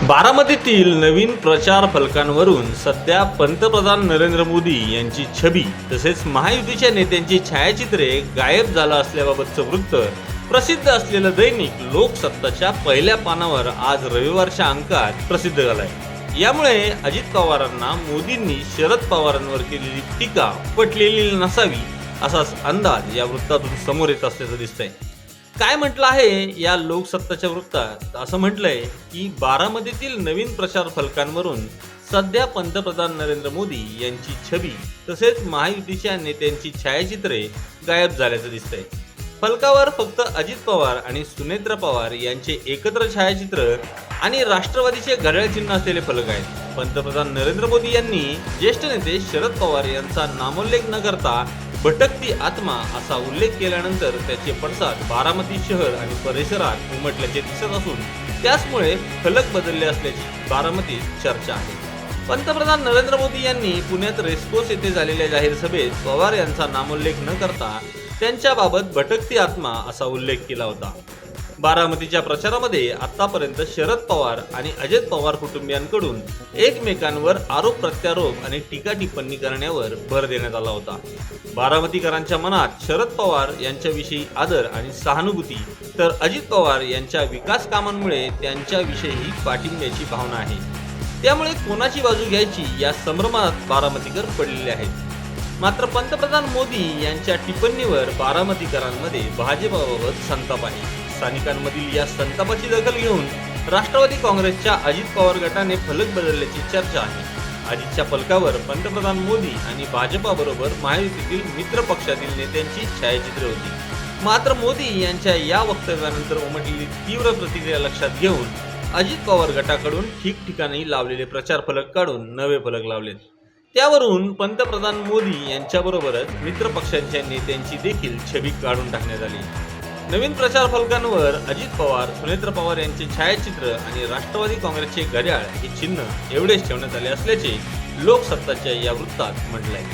बारामतीतील नवीन प्रचार फलकांवरून सध्या पंतप्रधान नरेंद्र मोदी यांची छबी तसेच महायुतीच्या नेत्यांची छायाचित्रे गायब झालं असल्याबाबतचं वृत्त प्रसिद्ध असलेलं दैनिक लोकसत्ताच्या पहिल्या पानावर आज रविवारच्या अंकात प्रसिद्ध झालंय. यामुळे अजित पवारांना मोदींनी शरद पवारांवर केलेली टीका पटलेली नसावी असाच अंदाज या वृत्तातून समोर येत असल्याचं दिसतंय. काय म्हटलं आहे या लोकसत्ताच्या वृत्तात? असं म्हटलंय की बारामतीतील नवीन प्रचार फलकांवरून सध्या पंतप्रधान नरेंद्र मोदी यांची छबी तसेच महायुतीच्या नेत्यांची छायाचित्रे गायब झाल्याचं दिसतंय. फलकावर फक्त अजित पवार आणि सुनेत्र पवार यांचे एकत्र छायाचित्र आणि राष्ट्रवादीचे घड्याळ चिन्ह असलेले फलक आहेत. पंतप्रधान नरेंद्र मोदी यांनी ज्येष्ठ नेते शरद पवार यांचा नामोल्लेख न करता भटकती आत्मा असा उल्लेख केल्यानंतर त्याचे पडसाद बारामती शहर आणि परिसरात उमटल्याचे दिसत असून त्याचमुळे फलक बदलले असल्याची बारामतीत चर्चा आहे. पंतप्रधान नरेंद्र मोदी यांनी पुण्यात रेस्कोस येथे झालेल्या जाहीर सभेत पवार यांचा नामोल्लेख न करता त्यांच्याबाबत भटकती आत्मा असा उल्लेख केला होता. बारामतीच्या प्रचारामध्ये आतापर्यंत शरद पवार आणि अजित पवार कुटुंबियांकडून एकमेकांवर आरोप प्रत्यारोप आणि टीका टिप्पणी करण्यावर भर देण्यात आला होता. बारामतीकरांच्या मनात शरद पवार यांच्याविषयी आदर आणि सहानुभूती तर अजित पवार यांच्या विकास कामांमुळे त्यांच्याविषयी पाठिंब्याची भावना आहे. त्यामुळे कोणाची बाजू घ्यायची या संभ्रमात बारामतीकर पडलेले आहेत. मात्र पंतप्रधान मोदी यांच्या टिप्पणीवर बारामतीकरांमध्ये भाजपाबाबत संताप आहे. स्थानिकांमधील या संतापाची दखल घेऊन राष्ट्रवादी काँग्रेसच्या अजित पवार गटाने फलक बदलल्याची चर्चा आहे. अजितच्या फलकावर पंतप्रधान मोदी आणि भाजपाबरोबर महायुतीतील मित्र पक्षातील नेत्यांची छायाचित्रे होती. मात्र मोदी यांच्या या वक्तव्यानंतर उमटलेली तीव्र प्रतिक्रिया लक्षात घेऊन अजित पवार गटाकडून ठिकठिकाणी लावलेले प्रचार फलक काढून नवे फलक लावलेत. त्यावरून पंतप्रधान मोदी यांच्याबरोबरच मित्र पक्षांच्या नेत्यांची देखील छबी काढून टाकण्यात आली. नवीन प्रचार फलकांवर अजित पवार सुनेत्र पवार यांचे छायाचित्र आणि राष्ट्रवादी काँग्रेसचे घड्याळ हे चिन्ह एवढेच ठेवण्यात आले असल्याचे लोकसत्ताच्या या वृत्तात म्हटलंय.